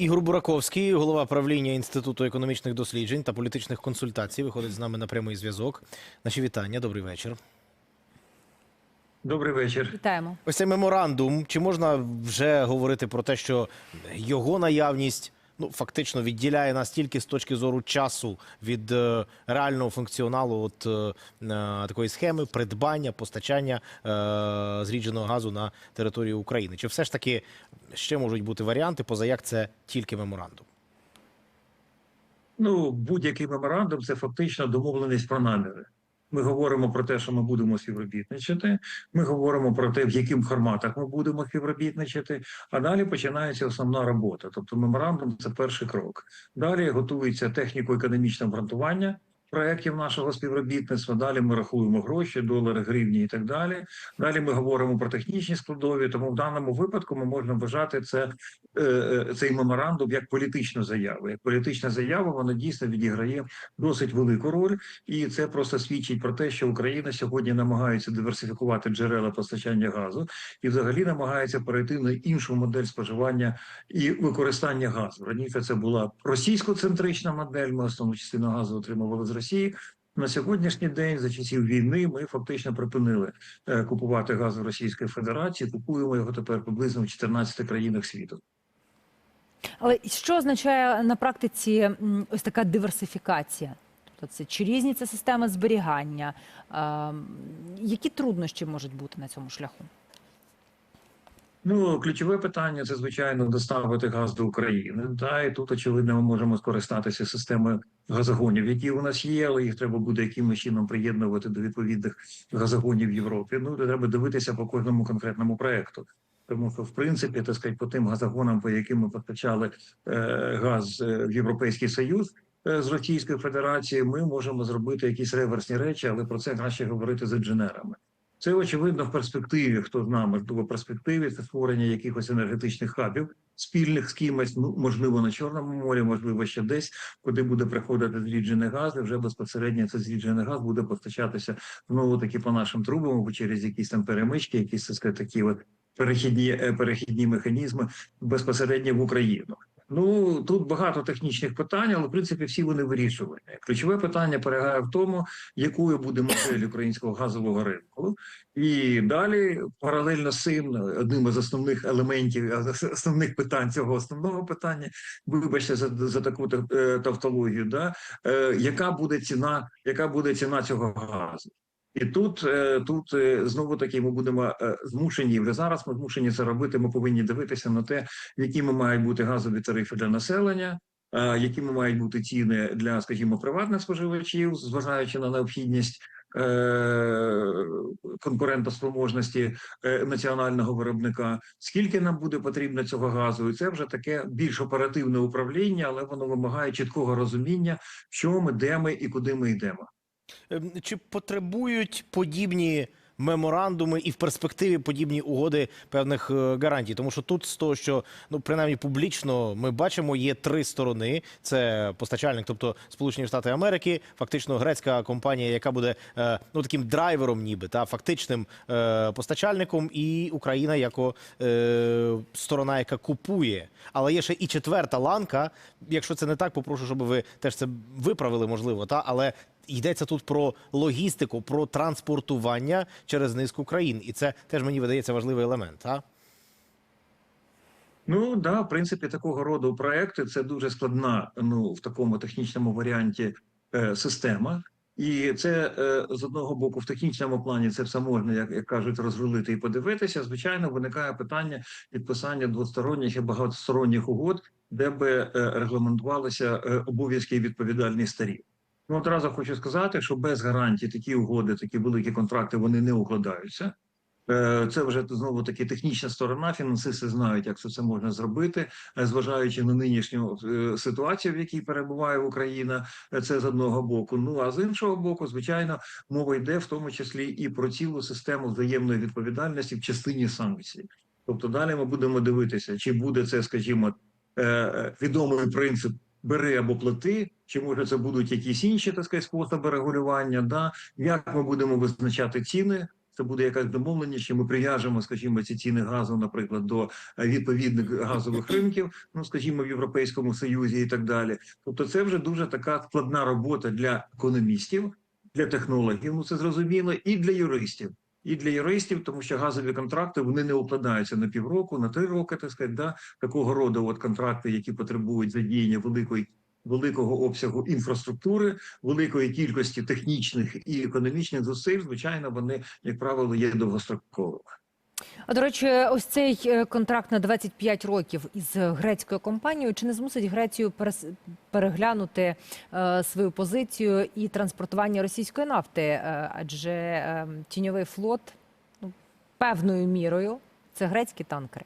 Ігор Бураковський, голова правління Інституту економічних досліджень та політичних консультацій, виходить з нами на прямий зв'язок. Наші вітання, добрий вечір. Добрий вечір. Вітаємо. Ось цей меморандум. Чи можна вже говорити про те, що його наявність ну фактично відділяє нас тільки з точки зору часу від е, реального функціоналу, от е, е, такої схеми придбання, постачання е, зрідженого газу на територію України? Чи все ж таки ще можуть бути варіанти, поза як це тільки меморандум? Ну, будь-який меморандум це фактично домовленість про наміри. Ми говоримо про те, що ми будемо співробітничати. Ми говоримо про те, в яких форматах ми будемо співробітничати. А далі починається основна робота. Тобто, меморандум це перший крок. Далі готується техніко-економічне обґрунтування проєктів нашого співробітництва. Далі ми рахуємо гроші, долари, гривні і так далі. Далі ми говоримо про технічні складові. Тому в даному випадку ми можемо вважати це е, е, цей меморандум як політичну заяву. Як політична заява, вона дійсно відіграє досить велику роль, і це просто свідчить про те, що Україна сьогодні намагається диверсифікувати джерела постачання газу і взагалі намагається перейти на іншу модель споживання і використання газу. Раніше це була російсько-центрична модель. Ми основну частину газу отримували з Росії. На сьогоднішній день, за часів війни, ми фактично припинили е, купувати газ в Російської Федерації. Купуємо його тепер приблизно в 14 країнах світу. Але що означає на практиці ось така диверсифікація? Тобто це чи різні це системи зберігання? Ем, Які труднощі можуть бути на цьому шляху? Ну, ключове питання це звичайно доставити газ до України. Та і тут очевидно ми можемо скористатися системою газогонів, які у нас є, але їх треба буде якимось чином приєднувати до відповідних газогонів в Європі. Ну треба дивитися по кожному конкретному проекту. Тому що, в принципі, так сказати, по тим газогонам, по яким ми постачали е, газ е, в Європейський Союз е, з Російської Федерації, ми можемо зробити якісь реверсні речі, але про це краще говорити з інженерами. Це очевидно в перспективі. Хто знає, можливо, в перспективі це створення якихось енергетичних хабів спільних з кимось. Ну можливо, на чорному морі, можливо, ще десь, куди буде приходити зріджений газ, і вже безпосередньо цей зріджений газ буде постачатися знову таки по нашим трубам або через якісь там перемички, якісь такі от перехідні е, перехідні механізми безпосередньо в Україну. Ну тут багато технічних питань, але в принципі всі вони вирішувані. Ключове питання полягає в тому, якою буде модель українського газового ринку, і далі паралельно з цим одним із основних елементів основних питань цього основного питання, вибачте за, за таку е, тавтологію, да е, яка буде ціна, яка буде ціна цього газу. І тут е, тут е, знову таки ми будемо е, змушені вже зараз. Ми змушені це робити. Ми повинні дивитися на те, якими мають бути газові тарифи для населення, якими мають бути ціни для, скажімо, приватних споживачів, зважаючи на необхідність. Конкурентоспроможності національного виробника, скільки нам буде потрібно цього газу, і це вже таке більш оперативне управління, але воно вимагає чіткого розуміння, що ми, де ми і куди ми йдемо. Ем, Чи потребують подібні меморандуми і в перспективі подібні угоди певних е, гарантій? Тому що тут з того, що ну принаймні публічно ми бачимо, є три сторони: це постачальник, тобто Сполучені Штати Америки, фактично грецька компанія, яка буде е, ну таким драйвером, ніби та фактичним е, постачальником, і Україна як сторона, яка купує. Але є ще і четверта ланка. Якщо це не так, попрошу, щоб ви теж це виправили, можливо, та але йдеться тут про логістику, про транспортування через низку країн, і це теж мені видається важливий елемент. А? Ну да, в принципі, такого роду проекти це дуже складна. Ну в такому технічному варіанті е, система. І це е, з одного боку в технічному плані це все можна, як, як кажуть, розрулити і подивитися. Звичайно, виникає питання підписання двосторонніх і багатосторонніх угод, де би е, регламентувалися е, обов'язки і відповідальність сторін. Ну, одразу хочу сказати, що без гарантій такі угоди, такі великі контракти, вони не укладаються. Е, Це вже знову таки технічна сторона. Фінансисти знають, як це можна зробити, е, зважаючи на нинішню е, ситуацію, в якій перебуває Україна. Це з одного боку. Ну а з іншого боку, звичайно, мова йде в тому числі і про цілу систему взаємної відповідальності в частині санкцій. Тобто, далі ми будемо дивитися, чи буде це, скажімо, відомий принцип бери або плати, чи може це будуть якісь інші так сказати, способи регулювання? Да, як ми будемо визначати ціни це буде якась домовленість, що ми прив'яжемо, скажімо, ці ціни газу, наприклад, до відповідних газових ринків, ну скажімо, в Європейському Союзі і так далі. Тобто, це вже дуже така складна робота для економістів, для технологів. Ну це зрозуміло, і для юристів. І для юристів, тому що газові контракти вони не укладаються на півроку, на три роки, так сказати, да? такого роду от контракти, які потребують задіяння великої великого обсягу інфраструктури, великої кількості технічних і економічних зусиль, звичайно, вони, як правило, є довгостроковими. А до речі, ось цей е, контракт на 25 років із грецькою компанією чи не змусить Грецію переглянути е, свою позицію і транспортування російської нафти? Е, адже е, тіньовий флот ну, певною мірою це грецькі танкери.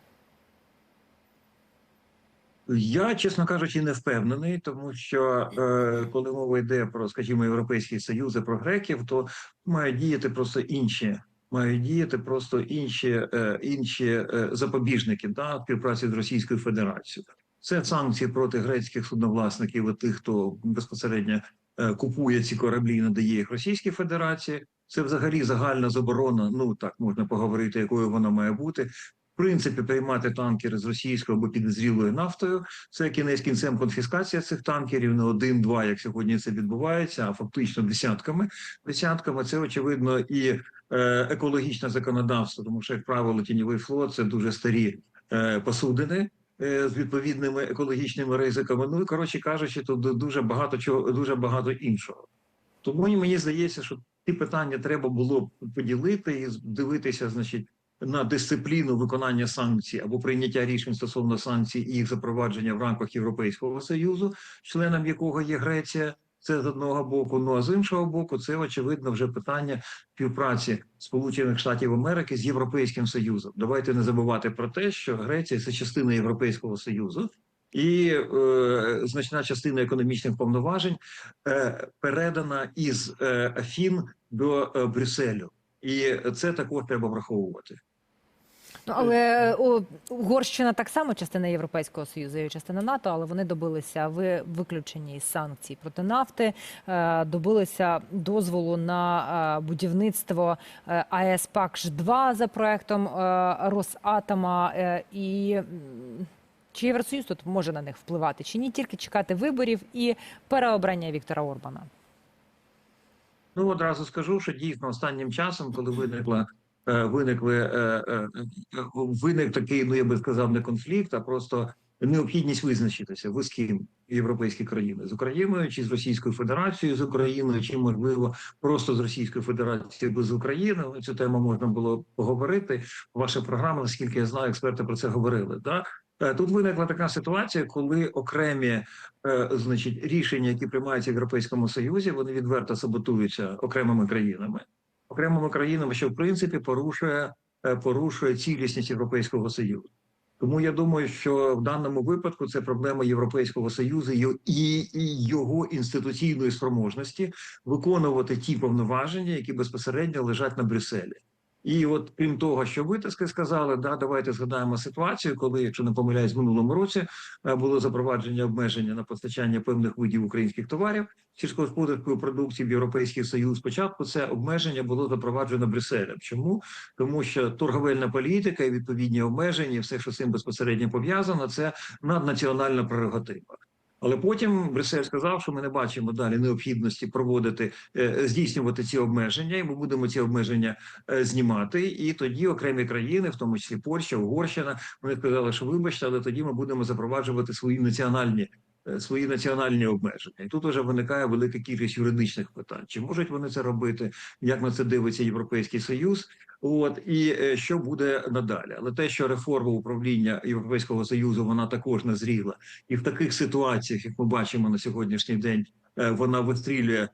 Я, чесно кажучи, не впевнений, тому що е, коли мова йде про, скажімо, європейський союз і про греків, то мають діяти просто інші. Мають діяти просто інші е, інші е, запобіжники да, співпраці з Російською Федерацією. Це санкції проти грецьких судновласників тих, хто безпосередньо е, купує ці кораблі і надає їх Російській Федерації. Це взагалі загальна заборона. Ну так можна поговорити, якою вона має бути. Принципі, приймати танкери з російською або підозрілою нафтою. Це кінець кінцем конфіскація цих танкерів, не один-два, як сьогодні це відбувається, а фактично десятками. Десятками це очевидно і е, екологічне законодавство, тому що, як правило, тіньовий флот це дуже старі е, посудини. е, З відповідними екологічними ризиками, ну і коротше кажучи, тут дуже багато чого, дуже багато іншого. Тому мені здається, що ці питання треба було б поділити і дивитися, значить, на дисципліну виконання санкцій або прийняття рішень стосовно санкцій і їх запровадження в рамках Європейського союзу, членом якого є Греція. Це з одного боку. Ну а з іншого боку, це очевидно вже питання співпраці Сполучених Штатів Америки з Європейським Союзом. Давайте не забувати про те, що Греція це частина Європейського Союзу. І е, значна частина економічних повноважень е, передана із е, Афін до е, Брюсселю, і це також треба враховувати. Ну але Угорщина так само частина Європейського союзу і частина НАТО, але вони добилися ви виключені із санкцій проти нафти, е, добилися дозволу на е, будівництво е, АЕС ПАКШ 2 за проектом Росатома. І чи Євросоюз тут може на них впливати, чи ні? Тільки чекати виборів і переобрання Віктора Орбана. Ну одразу скажу, що дійсно останнім часом, коли виникла виникли е, е, е, виник такий, ну я би сказав, не конфлікт, а просто необхідність визначитися ви з ким європейські країни з Україною чи з Російською Федерацією з Україною, чи можливо просто з Російською Федерацією без України. Цю тему можна було поговорити. Ваша програма, наскільки я знаю, експерти про це говорили. Е, Тут виникла така ситуація, коли окремі е, значить рішення, які приймаються в Європейському Союзі, вони відверто саботуються окремими країнами, окремими країнами, що в принципі порушує е, порушує цілісність Європейського Союзу. Тому я думаю, що в даному випадку це проблема Європейського союзу і- його інституційної спроможності виконувати ті повноваження, які безпосередньо лежать на Брюсселі. І от крім того, що ви так сказали, да, давайте згадаємо ситуацію, коли, якщо не помиляюсь, в минулому році е, було запровадження обмеження на постачання певних видів українських товарів сільськогосподарської продукції в Європейський Союз. Спочатку це обмеження було запроваджено Брюсселем. Чому? Тому що торговельна політика і відповідні обмеження, і все, що з цим безпосередньо пов'язано, це наднаціональна прерогатива. Але потім Брюссель сказав, що ми не бачимо далі необхідності проводити е, здійснювати ці обмеження, і ми будемо ці обмеження е, знімати. І тоді окремі країни, в тому числі Польща, Угорщина, вони сказали, що вибачте, але тоді ми будемо запроваджувати свої національні. Е, Свої національні обмеження, і тут вже виникає велика кількість юридичних питань: чи можуть вони це робити? Як на це дивиться Європейський Союз? От і е, що буде надалі? Але те, що реформа управління Європейського союзу вона також назріла, і в таких ситуаціях, як ми бачимо на сьогоднішній день, е, вона вистрілює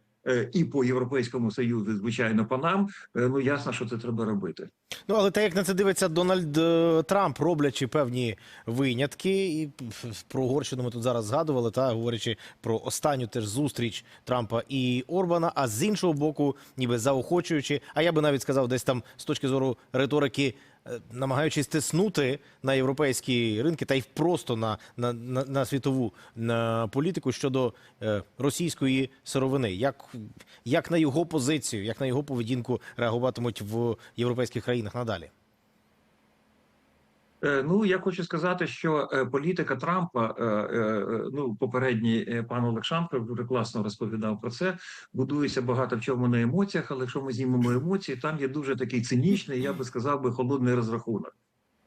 і по європейському союзу, звичайно, по нам. е, Ну ясно, що це треба робити. Ну, але те, як на це дивиться Дональд е, Трамп, роблячи певні винятки, і про Угорщину ми тут зараз згадували, та говорячи про останню теж зустріч Трампа і Орбана, а з іншого боку, ніби заохочуючи, а я би навіть сказав, десь там з точки зору риторики е, намагаючись тиснути на європейські ринки та й просто на, на, на, на світову на політику щодо е, російської сировини. Як, як на його позицію, як на його поведінку реагуватимуть в європейських країнах надалі? Е, Ну, я хочу сказати, що е, політика Трампа, е, ну попередній пан Олександр дуже класно розповідав про це. Будується багато в чому на емоціях, але якщо ми знімемо емоції, там є дуже такий цинічний, я би сказав би, холодний розрахунок.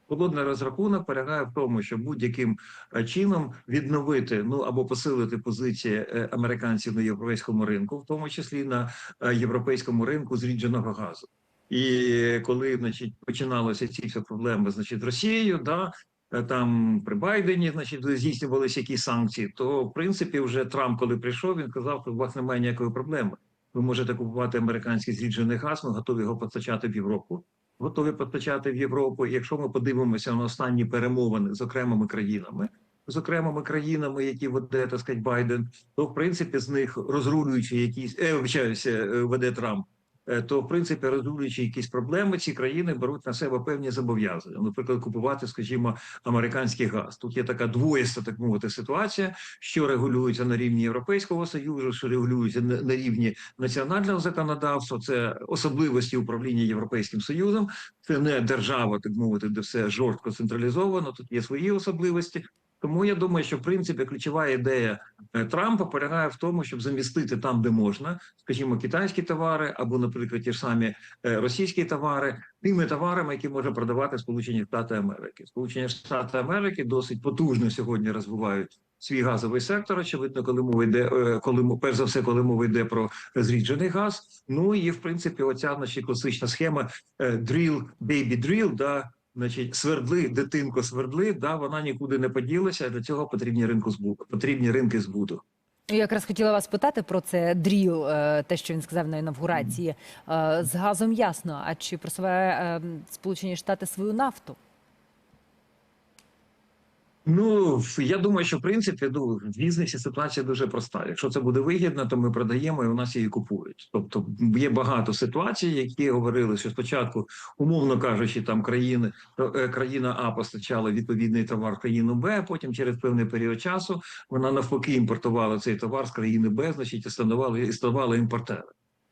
Холодний розрахунок полягає в тому, що будь-яким чином відновити ну або посилити позиції американців на європейському ринку, в тому числі на європейському ринку зрідженого газу. І коли значить починалися ці всі проблеми, значить, Росією, да е, там при Байдені, значить, здійснювалися якісь санкції, то в принципі вже Трамп, коли прийшов, він казав, що у вас немає ніякої проблеми. Ви можете купувати американський зріджений газ, ми готові його постачати в Європу. Готові постачати в Європу. Якщо ми подивимося на останні перемовини з окремими країнами, з окремими країнами, які веде так сказати, Байден, то в принципі з них розрулюючи якісь е, вибачаюся, е, веде Трамп. Е, То в принципі розрулюючи якісь проблеми, ці країни беруть на себе певні зобов'язання. Наприклад, купувати, скажімо, американський газ. Тут є така двоїста, так мовити, ситуація, що регулюється на рівні Європейського союзу, що регулюється на рівні національного законодавства. Це особливості управління Європейським Союзом. Це не держава, так мовити, де все жорстко централізовано. Тут є свої особливості. Тому я думаю, що в принципі ключова ідея е, Трампа полягає в тому, щоб замістити там, де можна, скажімо, китайські товари або, наприклад, ті ж самі е, російські товари, тими товарами, які може продавати Сполучені Штати Америки. Сполучені Штати Америки досить потужно сьогодні розвивають свій газовий сектор. Очевидно, коли мова йде, е, коли перш за все, коли мова йде про зріджений газ. Ну і в принципі, оця значить, класична схема drill, baby drill, да. Значить, свердли, дитинко, свердли, да, вона нікуди не поділася. Для цього потрібні ринку збуту, потрібні ринки збуту. Я якраз хотіла вас питати про це дріл, е, те, що він сказав на інавгурації. Е, З газом ясно. А чи просуває е, Сполучені Штати свою нафту? Ну я думаю, що в принципі ну, в бізнесі ситуація дуже проста. Якщо це буде вигідно, то ми продаємо і у нас її купують. Тобто є багато ситуацій, які говорили, що спочатку, умовно кажучи, там країни е, країна А постачала відповідний товар країну Б. Потім через певний період часу вона навпаки імпортувала цей товар з країни Б, значить і становила і ставала імпортером.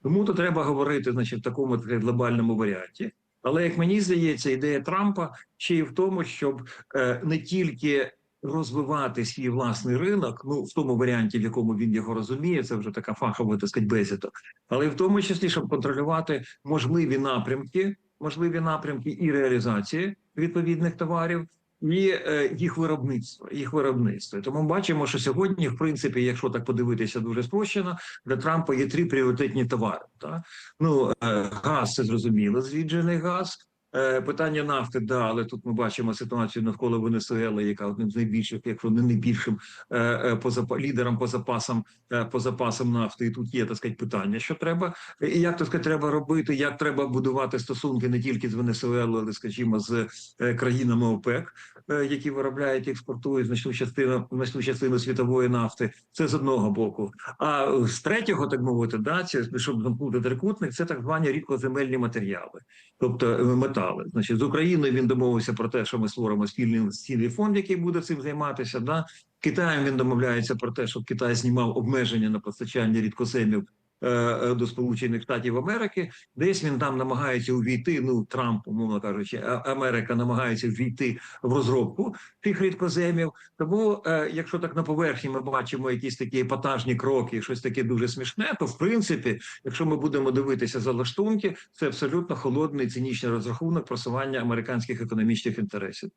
Тому то треба говорити, значить, в такому так, глобальному варіанті. Але як мені здається, ідея Трампа ще й в тому, щоб е, не тільки розвивати свій власний ринок, ну в тому варіанті, в якому він його розуміє, це вже така фахова так сказати, бесіда, але в тому числі, щоб контролювати можливі напрямки, можливі напрямки і реалізації відповідних товарів. І е, їх виробництво, їх виробництво. Тому Тому бачимо, що сьогодні, в принципі, якщо так подивитися дуже спрощено, для Трампа є три пріоритетні товари. Так? Ну, е, газ це зрозуміло, зріджений газ. Е, Питання нафти, да, але тут ми бачимо ситуацію навколо Венесуели, яка одним з найбільших, якщо не найбільшим е, е, по лідером по запасам по запасам нафти. І тут є так сказати, питання, що треба і як так сказати, треба робити, як треба будувати стосунки не тільки з Венесуелою, але скажімо, з країнами ОПЕК, які виробляють і експортують значну частину значну частину світової нафти. Це з одного боку. А з третього, так мовити, да, це щоб замкнути трикутник, це так звані рідкоземельні матеріали, тобто е, метали. Значить, з Україною він домовився про те, що ми створимо спільний спільний фонд, який буде цим займатися. Да. Китаєм він домовляється про те, щоб Китай знімав обмеження на постачання рідкоземів е, до Сполучених Штатів Америки. Десь він там намагається увійти. Ну Трамп, умовно кажучи, Америка намагається ввійти в розробку тих рідкоземів. Тому, е, якщо так на поверхні ми бачимо якісь такі епатажні кроки, щось таке дуже смішне, то в принципі, якщо ми будемо дивитися за лаштунки, це абсолютно холодний цинічний розрахунок просування американських економічних інтересів.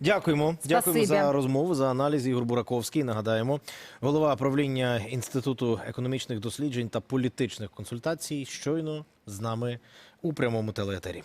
Дякуємо. Дякуємо за розмову, за аналіз. Ігор Бураковський. Нагадаємо, голова правління Інституту економічних досліджень та політичних консультацій. Щойно з нами у прямому телеетері.